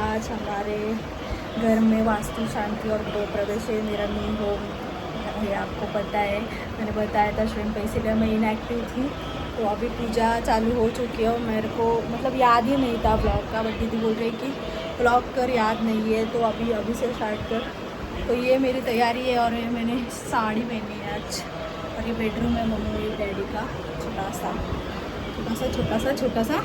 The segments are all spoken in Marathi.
आज हमारे घर में वास्तु शांति और गृह प्रवेश है। मेरा न्यू होम ये आपको पता है। मैंने बताया था श्रीम पे इसीलिए मैं इनएक्टिव थी। तो अभी पूजा चालू हो चुकी है और मेरे को मतलब याद ही नहीं था ब्लॉग का। बट दीदी बोल रही कि ब्लॉग कर, याद नहीं है तो अभी अभी से स्टार्ट कर। तो ये मेरी तैयारी है और ये मैंने साड़ी पहनी है आज। और ये बेडरूम है मम्मी डैडी का, छोटा सा। छोटा सा छोटा सा छोटा सा।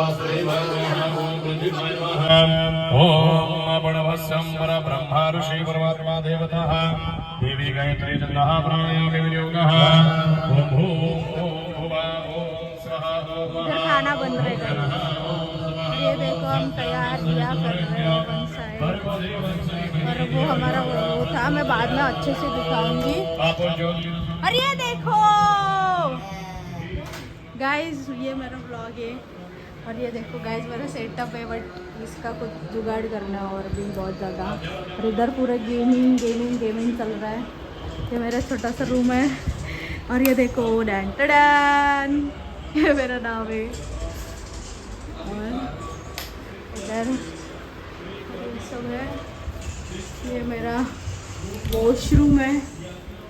ॐ प्रणवस्यं परब्रह्मा ऋषि परमात्मा देवतः देवी गायत्री चन्द्रः प्राणायामे विनियोगः ॐ भूः ॐ भुवः ॐ स्वः ॐ खाना बन रहा है ये देखो हम तैयार किया कर रहे हैं और वो हमारा वो वो था मैं बाद में अच्छे से दिखाऊँगी और ये देखो। गाइस ये मेरा ब्लॉग है। और ये देखो गाइस मेरा सेटअप है बट इसका कुछ जुगाड़ करना और भी बहुत ज़्यादा। और इधर पूरा गेमिंग गेमिंग गेमिंग चल रहा है। ये मेरा छोटा सा रूम है। और ये देखो, डैन ये मेरा नाम है। और इधर सब है। ये मेरा वॉशरूम है।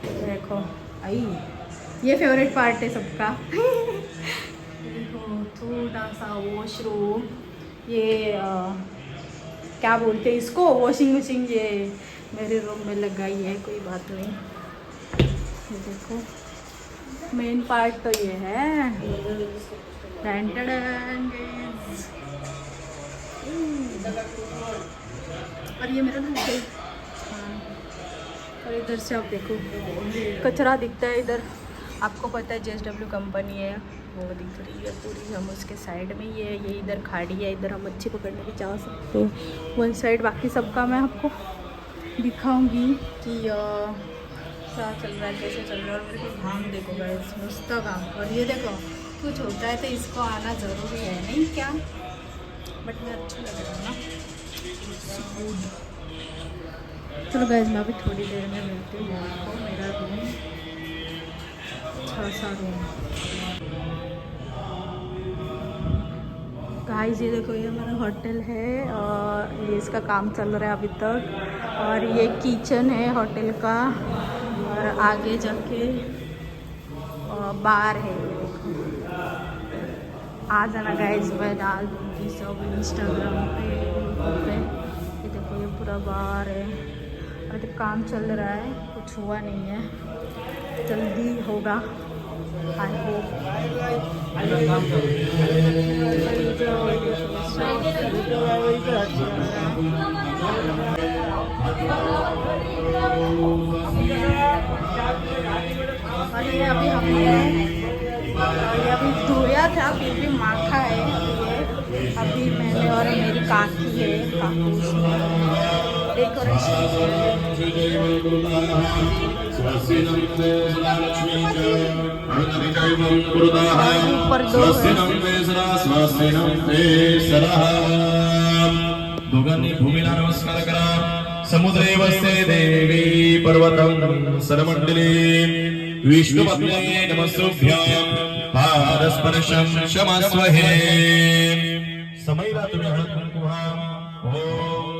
देखो, आई। ये फेवरेट पार्ट है सबका। छोटा सा वॉशरूम ये अ, क्या बोलते हैं इसको? वॉशिंग मशीन ये मेरे रूम में लगाई है कोई बात नहीं। ये देखो मेन पार्ट तो ये है। और ये मेरा घर हाँ। और इधर से आप देखो कचरा दिखता है इधर। आपको पता है जेएसडब्ल्यू कंपनी है। वो दिख रही है पूरी। हम उसके साइड में ही है, ये इधर खाड़ी है, इधर हम मच्छी पकड़ने भी जा सकते हैं। वन साइड बाकी सबका मैं आपको दिखाऊँगी कि क्या चल रहा है, कैसे चल रहा है। और मेरे को घाम देखो गाइस मस्त काम और ये देखो, कुछ होता है तो इसको आना ज़रूरी है। नहीं क्या? बट मैं अच्छा लग रहा है ना. चलो गाइस मैं अभी थोड़ी देर में मिलती हूँ मेरा रूम अच्छा सा रूम गाइस, ये देखो, ये हमारा होटल है और ये इसका काम चल रहा है अभी तक। और ये किचन है होटल का। और आगे जाके बार है आ जाना गाइस, मैं डाल दूँगी सब इंस्टाग्राम पे पे। ये देखो, ये पूरा बार है। अभी तक काम चल रहा है, कुछ हुआ नहीं है। जल्दी होगा। आई और ये अभी अभी धोया था, फिर माखा है अभी मैंने और मेरी काकी है, काकू दोघांनी नमस्कार करा समुद्रे वस्ते देवी पर्वतं सरमंडली विष्णुपत्ने नमस्तुभ्यां पारस्पर्शं क्षमस्व हे समयला तुम्ही हळद कुंकू ओम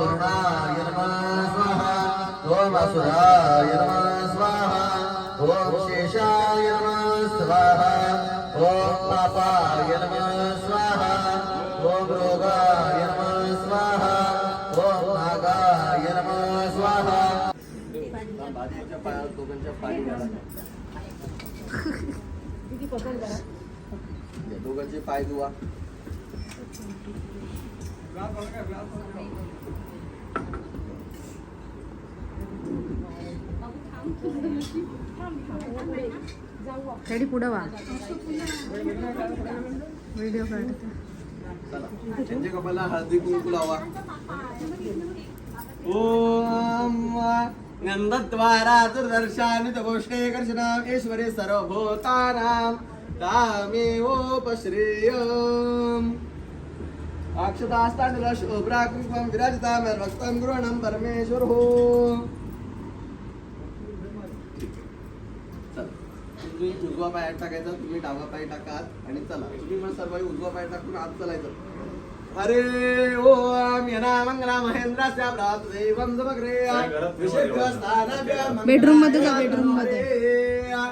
पूर्णाय नमः स्वाहा ॐ असुराय नमः स्वाहा ॐ शेषाय नमः स्वाहा ॐ पापाय नमः स्वाहा ॐ रोगाय नमः स्वाहा ॐ नागाय दोघांचे पाय दुवा. रेडी पुढं वा. व्हिडिओ काढते कपाला हळदी कुंकू लावा. ओम गंधद्वारा दुर्दर्शानि तपोष्णे ईश्वरे सर्वभूतानां. तामेवोपश्रेयम्. अक्षतास्तांडल शुभ्राकृत्वं विराजितामर्वक्तं गृहणं परमेश्वर। हो तुम्ही उजवा पाय टाकायचा तुम्ही डावा पाय टाकात आणि चला. तुम्ही मग सर्व उजवा पाय टाकून आत चालायचं. हरे ओम यना मंगला महेंद्रास्य प्राप्त देवं समग्रे विशेष स्थानाभ्यां Bedroom मध्ये जा, bedroom मध्ये. हा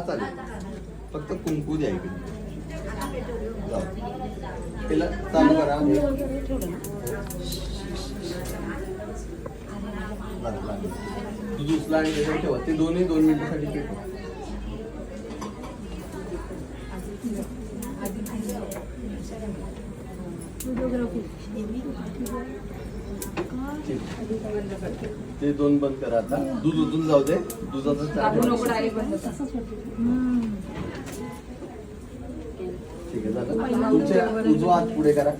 चालेल फक्त कुंकू द्या तिला चालू करा. लागलं, आणि त्याच्यावर ठेवा. ते दोन्ही दोन मिनिटासाठी ठेवा. Thank you. ते दोन बंद करा आता. दूध उतून जाऊ दे. दुधाचा. ठीक आहे झालं. तुमच्या उजवा हात पुढे करा.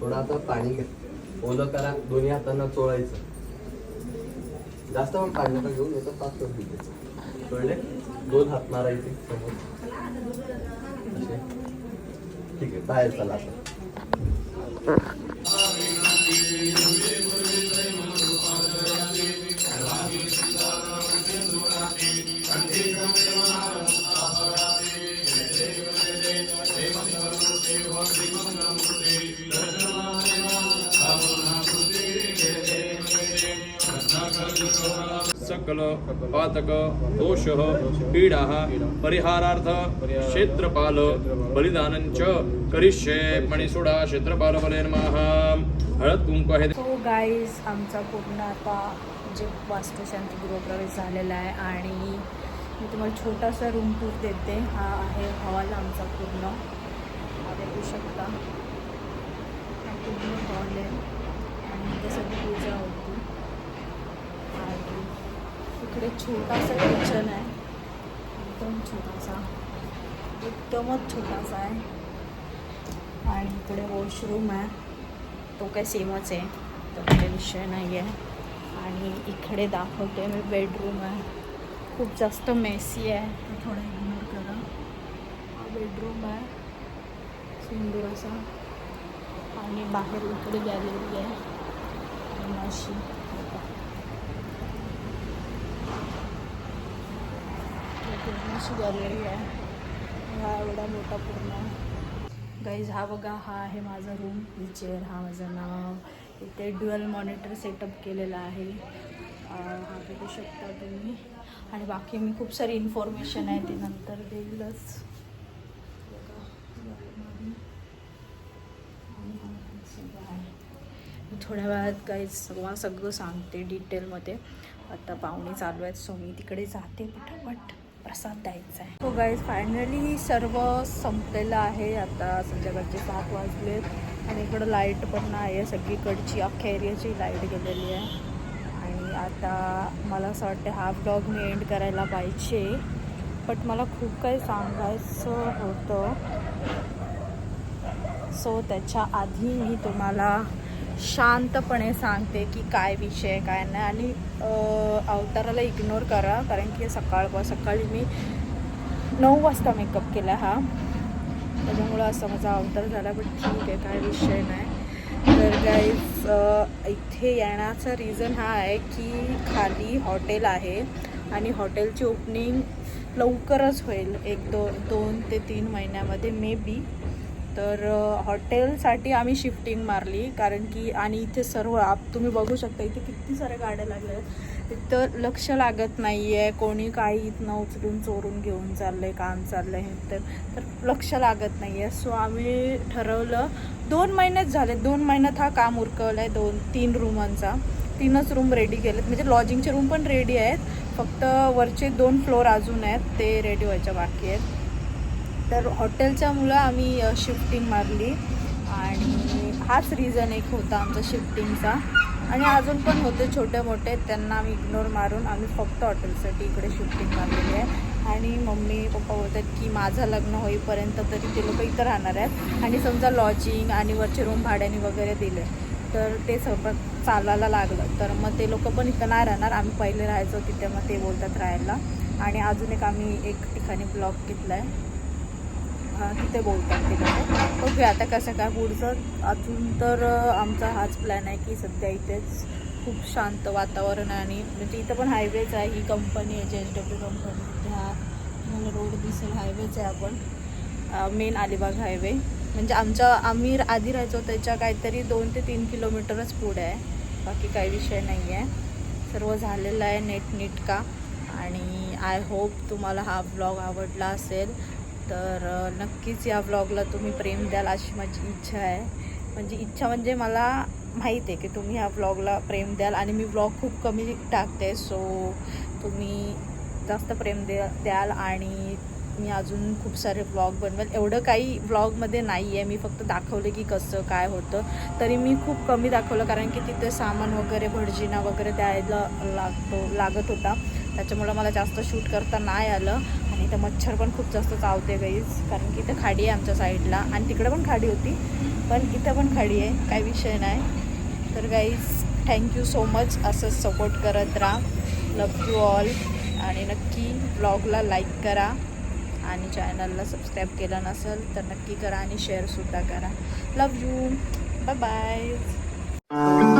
थोडं आता पाणी घ्या. ओलं करा. दोन्ही हातांना चोळायचं. जास्त पण पाणी नका घेऊन येतं पाच करून घ्यायचं कळले? दोन हात मारायचे समोर. ठीक आहे बाहेर चला सकल पातक दोष पीडा परिहारार्थ क्षेत्रपाल बलिदानंच करिष्ये मणिसुडा क्षेत्रपाल बले हळद कुंक हे सो गाईज आमचा पूर्ण आता जे वास्तुशांती गृहप्रवेश झालेला आहे आणि मी तुम्हाला छोटासा रूम टूर देते. हा आहे हॉल आमचा पूर्ण. बघू शकता. पूर्ण हॉल आहे. आणि तसं पूजा होती. इकडे छोटासा किचन आहे. एकदम छोटा छोटासा. एकदमच छोटासा आहे. आणि इकडे वॉशरूम आहे. तो काय सेमच आहे. तो काही विषय नाही आहे आणि इकडे दाखवते मी बेडरूम आहे. खूप जास्त मेसी आहे. तो थोडा इग्नोर करा. हा बेडरूम आहे. सुंदर असा. आणि बाहेर इकडे गॅलरी आहे. अशी. अशी गॅलरी आहे हा एवढा मोठा पूर्ण गाईज हा बघा हा आहे माझा रूम ही चेअर हा माझं नाव. इथे ड्युअल मॉनिटर सेटअप केलेला आहे. हा बघू शकता तुम्ही. आणि बाकी मी खूप सारी इन्फॉर्मेशन आहे ती नंतर देईलच. आहे. थोड्या वेळात काही सगळं सगळं सांगते डिटेलमध्ये आता पाहुणे चालू आहेत सो मी तिकडे जाते पटापट. प्रसाद द्यायचा आहे. हो गाईज फायनली सर्व संपलेलं आहे. आता संध्याकाळचे सात वाजलेत आणि इकडं लाइट पण नाही आहे सगळीकडची अख्ख्या एरियाची लाइट गेलेली आहे. आणि आता मला असं वाटतं हा ब्लॉग मी एंड करायला पाहिजे. बट मला खूप काही सांगायचं होतं. सो त्याच्या आधी मी तुम्हाला शांतपणे सांगते की काय विषय काय नाही. आणि अवताराला इग्नोर करा कारण की सकाळ सकाळी मी नऊ वाजता मेकअप केला हा. त्याच्यामुळं असा माझा अवतार झाला पण ठीक आहे काय विषय नाही. तर गाईज इथे येण्याचा रिझन हा आहे की खाली हॉटेल आहे आणि हॉटेलची ओपनिंग लवकरच होईल. एक दो दोन ते तीन महिन्यामध्ये मे बी तर हॉटेलसाठी आम्ही शिफ्टिंग मारली. कारण की आणि इथे सर्व आप तुम्ही बघू शकता इथे किती साऱ्या गाड्या लागल्या आहेत. इथं लक्ष लागत नाही आहे कोणी काही इथनं उचलून चोरून घेऊन चाललं आहे काम चाललं आहे तर तर लक्ष लागत नाही आहे सो आम्ही ठरवलं दोन महिन्यात झाले. दोन महिन्यात हा काम उरकवलं आहे दोन तीन रूमांचा. तीनच रूम रेडी केलेत. म्हणजे लॉजिंगचे रूम पण रेडी आहेत. फक्त वरचे दोन फ्लोअर अजून आहेत. ते रेडी व्हायच्या बाकी आहेत. तर हॉटेलच्या मुलं आम्ही शिफ्टिंग मारली. आणि हाच रिझन एक होता आमचा शिफ्टिंगचा आणि अजून पण होते छोटे मोठे त्यांना आम्ही इग्नोर मारून आम्ही फक्त हॉटेलसाठी इकडे शिफ्टिंग मारलेली आहे. आणि मम्मी पप्पा बोलतात की माझं लग्न होईपर्यंत तरी ते लोक इथं राहणार आहेत. आणि समजा लॉजिंग आणि वरचे रूम भाड्याने वगैरे दिले तर ते सगळं चालायला लागलं. तर मग ते लोक पण इथं नाही राहणार. आम्ही पहिले राहायचो तिथे मग ते बोलतात राहायला. आणि अजून एक आम्ही एक ठिकाणी ब्लॉक घेतला आहे तिथे बोलतात ते लोक. आता कसं काय पुढचं. अजून तर आमचा हाच प्लॅन आहे की सध्या इथेच खूप शांत वातावरण आहे आणि म्हणजे इथं पण हायवेच आहे. ही कंपनी आहे जे एच डब्ल्यू कंपनी ह्या मला रोड दिसेल हायवेच आहे आपण. मेन अलिबाग हायवे म्हणजे आमच्या आम्ही आधी राहायचो त्याच्या काहीतरी दोन ते तीन किलोमीटरच पुढे आहे. बाकी काही विषय नाही आहे सर्व झालेलं आहे नेट नीट का आणि आय होप तुम्हाला हा ब्लॉग आवडला असेल. तर नक्कीच या ब्लॉगला तुम्ही प्रेम द्याल अशी माझी इच्छा आहे. म्हणजे इच्छा म्हणजे मला माहीत आहे की तुम्ही ह्या ब्लॉगला प्रेम द्याल आणि मी ब्लॉग खूप कमी टाकते. सो तुम्ही जास्त प्रेम द्या द्याल आणि मी अजून खूप सारे ब्लॉग बनवेल. एवढं काही ब्लॉगमध्ये नाही आहे मी फक्त दाखवलं की कसं काय होतं. तरी मी खूप कमी दाखवलं कारण की तिथे सामान वगैरे भटजिना वगैरे द्यायला लागतो लागत होता. त्याच्यामुळं मला जास्त शूट करता नाही आलं. इथं मच्छर पण खूप जास्त चावते गाईज कारण की इथं खाडी आहे आमच्या साईडला आणि तिकडं पण खाडी होती. पण इथं पण खाडी आहे. काही विषय नाही. तर guys thank you so much असंच सपोर्ट करत राहा. लव यू ऑल आणि नक्की ब्लॉगला लाईक करा. आणि चॅनलला सबस्क्राईब केलं नसेल तर नक्की करा आणि शेअरसुद्धा करा. लव यू बाय बाय